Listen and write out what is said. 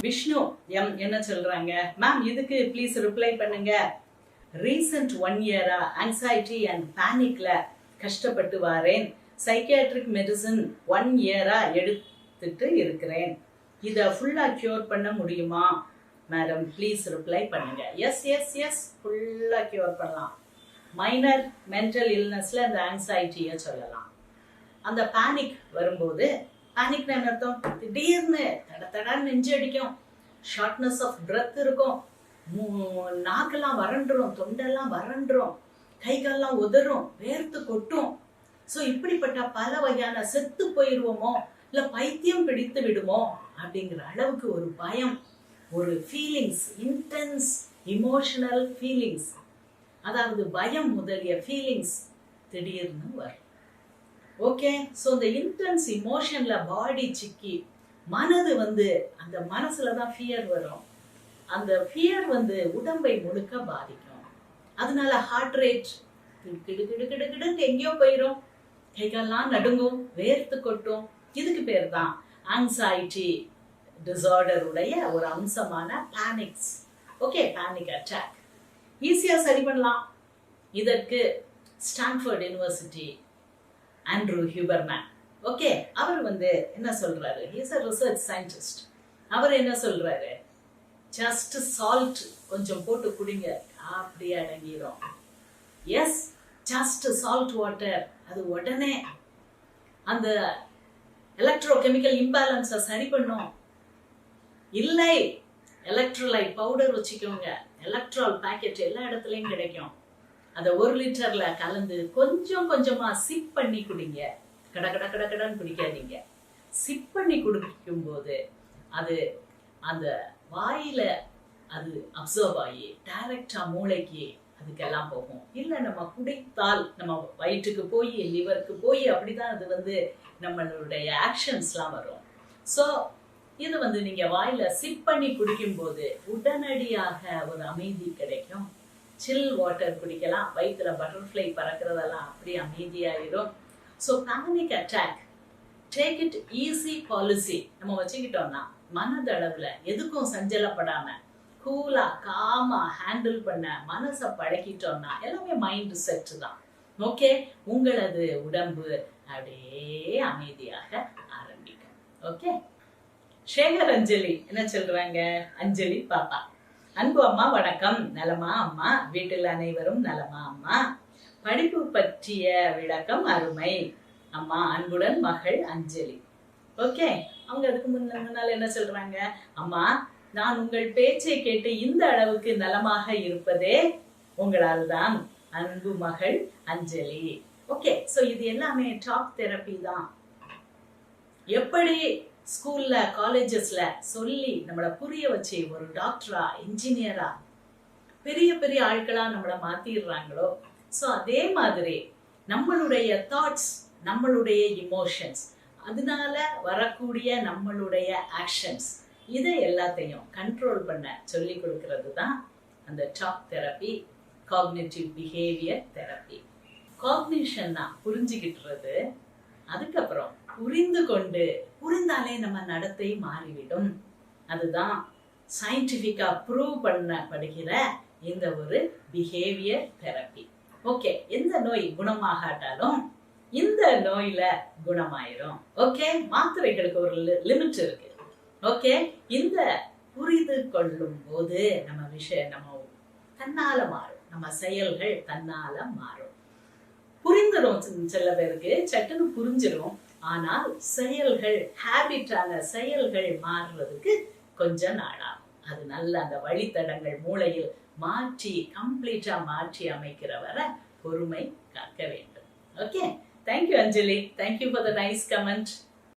Vishnu M என்ன சொல்றாங்க? Ma'am இதுக்கு ப்ளீஸ் ரிப்ளை பண்ணுங்க. ரீசன்ட் ஒன் இயரா ஆங்ஸைட்டி அண்ட் பேனிக்ல கஷ்டப்பட்டு வாரேன். சைக்கியாட்ரிக் மெடிசன் ஒன் இயரா எடுத்துட்டு இருக்கிறேன். இதை ஃபுல்லா கியூர் பண்ண முடியுமா? மேடம் ப்ளீஸ் ரிப்ளை பண்ணுங்க. எஸ் எஸ் எஸ் ஃபுல்லா கியூர் பண்ணலாம். மைனர் மென்டல் இல்னஸ்ல அந்த ஆங்ஸைட்டியை சொல்லலாம். அந்த பேனிக் வரும்போது பேனிக் என்ன அர்த்தம்? திடீர்னு தட தடா நெஞ்சு அடிக்கும். ஷார்ட்னஸ் ஆஃப் breath இருக்கும். நாக்கெல்லாம் வறண்டுரும் தொண்டெல்லாம் வறண்டுரும். கை கால்லாம் உதறும் வேர்த்து கொட்டும். ஸோ இப்படிப்பட்ட பல வகையான செத்து போயிடுவோமோ இல்லை பைத்தியம் பிடித்து விடுமோ அப்படிங்கிற அளவுக்கு ஒரு பயம் ஒரு ஃபீலிங்ஸ் இன்டென்ஸ் இமோஷனல் ஃபீலிங்ஸ் அதாவது பயம் முதலிய ஃபீலிங்ஸ் திடீர்னு வரும். ஓகே ஸோ இந்த இன்டென்ஸ் இமோஷன்ல பாடி சிக்கி மனது வந்து அந்த மனசுல தான் ஃபியர் வரும். அந்த ஃபியர் வந்து உடம்பை முழுக்க பாதிக்கும். அதனால ஹார்ட் ரேட் கிடு கிடு கிடு கிடுன்னு எங்கேயோ போயிடும் கைகள்லாம் நடுங்கும் வேர்த்து கொட்டும். இதுக்கு பேர் தான் ஆங்ஸைட்டி டிசார்டர் உடைய ஒரு அம்சமான பேனிக்ஸ் ஓகே பேனிக் அட்டாக் ஈஸியாக சரி பண்ணலாம். இதற்கு Stanford University Andrew Huberman okay அவர் வந்து என்ன சொல்றாரு? இஸ் அ ரிசர்ச் சயின்டிஸ்ட் அவர் என்ன சொல்றாரு? ஜஸ்ட் சால்ட் கொஞ்சம் போட்டு குடிங்க. அப்படியே அடங்கிடும் எஸ் ஜஸ்ட் சால்ட் வாட்டர் அது உடனே அந்த எலக்ட்ரோ கெமிக்கல் இம்பேலன்ஸை சரி பண்ணும். இல்லை எலக்ட்ரோலைட் பவுடர் வச்சுக்கோங்க. எலக்ட்ரால் பாக்கெட் எல்லா இடத்துலயும் கிடைக்கும். அந்த ஒரு லிட்டர்ல கலந்து கொஞ்சம் கொஞ்சமா சிப் பண்ணி குடிங்க. கட கட கட கடன்னு குடிக்காதீங்க. சிப் பண்ணி குடிக்கும் போது அது அந்த வாயில அது அப்சர்வ் ஆகி டைரக்டா மூளைக்கு அதுக்கெல்லாம் போகும். இல்ல நம்ம குடித்தால் நம்ம வயிற்றுக்கு போய் லிவருக்கு போய் அப்படிதான் அது வந்து நம்மளுடைய ஆக்ஷன்ஸ்லாம் வரும். ஸோ இது வந்து நீங்க வாயில சிப் பண்ணி குடிக்கும் போது உடனடியாக ஒரு அமைதி கிடைக்கும். சில் வாட்டர் குடிக்கலாம். வயிற்றுல பட்டர்ஃப்ளை பறக்கிறதெல்லாம் அப்படி அமைதியாயிடும். So panic attack take it easy policy நம்ம வச்சுக்கிட்டோம்னா மனதளவில் எதுக்கும் சஞ்சலப்படாம கூலா காமா ஹேண்டில் பண்ண மனசை பழக்கிட்டோம்னா எல்லாமே மைண்ட் செட் தான். ஓகே உங்களது உடம்பு அப்படியே அமைதியாக ஆரம்பிக்கும். ஓகே சேகர் அஞ்சலி என்ன சொல்றாங்க? அஞ்சலி பாப்பா. அன்பு அம்மா வணக்கம். நலமா அம்மா? வீட்டில் அனைவரும் நலமா அம்மா? படிப்பு பற்றிய விளக்கம் அருமை. அம்மா அன்புடன் மகள் அஞ்சலி. ஓகே. அவங்க அதுக்கு முன்ன முன்னால் என்ன சொல்றாங்க? அம்மா நான் உங்கள் பேச்சை கேட்டு இந்த அளவுக்கு நலமாக இருப்பதே உங்களால் தான். அன்பு மகள் அஞ்சலி. ஓகே. சோ இது எல்லாமே டாக் தெரப்பி தான். எப்படி ஸ்கூல்ல காலேஜஸ்ல சொல்லி நம்மள புரிய வச்சு ஒரு டாக்டரா இன்ஜினியரா பெரிய பெரிய ஆட்களா நம்மள மாத்திடுறாங்களோ? சோ அதே மாதிரி நம்மளுடைய தாட்ஸ் நம்மளுடைய இமோஷன்ஸ் அதனால வரக்கூடிய நம்மளுடைய ஆக்ஷன்ஸ் இதை எல்லாத்தையும் கண்ட்ரோல் பண்ண சொல்லி கொடுக்கறது தான் அந்த talk therapy cognitive behaviour therapy காக்னிஷன்னா புரிஞ்சுக்கிட்டுறது அதுக்கப்புறம் புரிந்து கொண்டு புரிந்தாலே நம்ம நடத்தை மாறிவிடும். அதுதான் சயின்டிபிக்கா ப்ரூவ் பண்ணப்படுகிற இந்த ஒரு பிஹேவியர் தெரப்பி ஓகே எந்த நோய் குணமாகாட்டாலும் இந்த நோயில குணமாயிரும். ஓகே மாத்திரைகளுக்கு ஒரு லிமிட் இருக்கு. ஓகே இந்த புரிந்து கொள்ளும் போது நம்ம விஷயம் நம்ம தன்னால மாறும். நம்ம செயல்கள் தன்னால மாறும். புரிந்துடும் சில பேருக்கு சட்டுன்னு புரிஞ்சிடும் ஆனால் செயல்கள் ஹேபிட்டான செயல்கள் மாறுறதுக்கு கொஞ்ச நாளாகும். அது நல்ல அந்த வழித்தடங்கள் மூளையில் மாற்றி கம்ப்ளீட்டா மாற்றி அமைக்கிற வரை பொறுமை காக்க வேண்டும். Okay thank you Anjali thank you for the nice comment